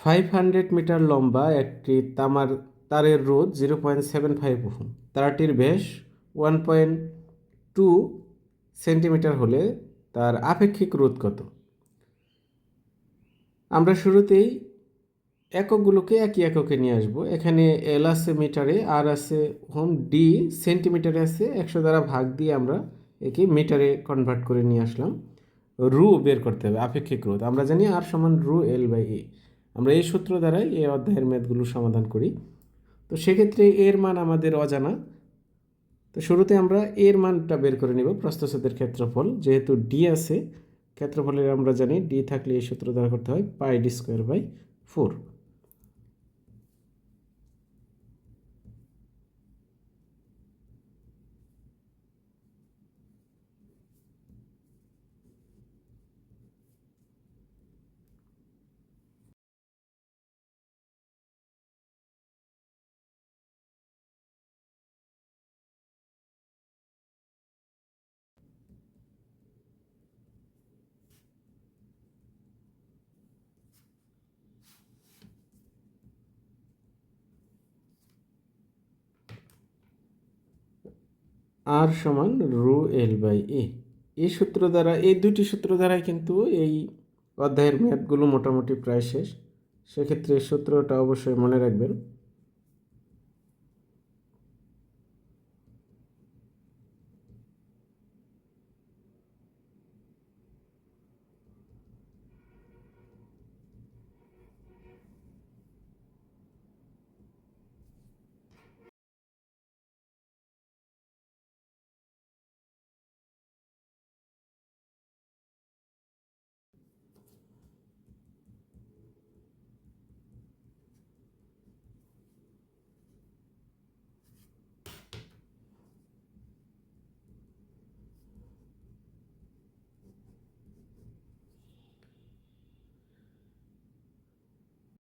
Five hundred metre লম্বা একটি তামার তারের রোধ zero point seven five ohm. তারটির ব্যাস ওয়ান পয়েন্ট টু সেন্টিমিটার হলে তার আপেক্ষিক রোধ কত? আমরা শুরুতেই এককগুলোকে একই এককে নিয়ে আসব। এখানে এল আছে মিটারে আর আছে হোম ডি সেন্টিমিটারে আছে। একশো দ্বারা ভাগ দিয়ে আমরা একে মিটারে কনভার্ট করে নিয়ে আসলাম। রু বের করতে হবে, আপেক্ষিক রোধ। আমরা জানি আর সমান রু এল বাই এ আমরা এই সূত্র দ্বারাই এই অধ্যায়ের ম্যাথগুলো সমাধান করি। তো সেক্ষেত্রে এর মান আমাদের অজানা। তো শুরুতে আমরা এর মানটা বের করে নেব, প্রস্থচ্ছেদের ক্ষেত্রফল। যেহেতু ডি আছে, ক্ষেত্রফলের আমরা জানি ডি থাকলে এই সূত্র দ্বারা করতে হয় pi D square by four R সমান রু এল বাই এ। এই সূত্র দ্বারা এই দুটি সূত্র দ্বারাই কিন্তু এই অধ্যায়ের ম্যাথগুলো মোটামুটি প্রায় শেষ। সেক্ষেত্রে সূত্রটা অবশ্যই মনে রাখবেন।